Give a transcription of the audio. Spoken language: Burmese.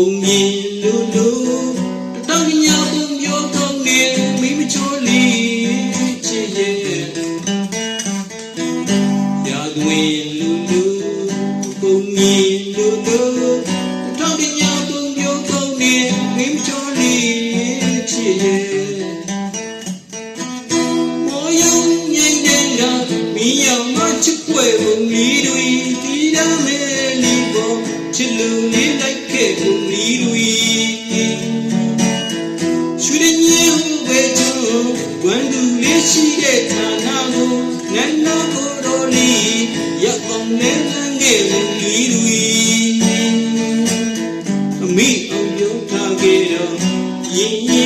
ုံငင်လူလူတောင်းညောင်းပုံပြောကောင်းနေမိမချိုလီချေရဲ့ရာသွင်လူလူပုံငင်လူလူတောင်းညောင်းပုံပြောကောင်းနေမိမချိုလီချေရဲ့မောယုံငိမ့်တဲ့ရာမိယောင်မချွဲပုံလီတို့ ရှိတဲ့ဌာနကိုနန္ဒကိုယ်တော်လေးရောက်အောင်နဲ့ငယ်လေးလူအမိအောင်ပြုထားခဲ့တော့ရင်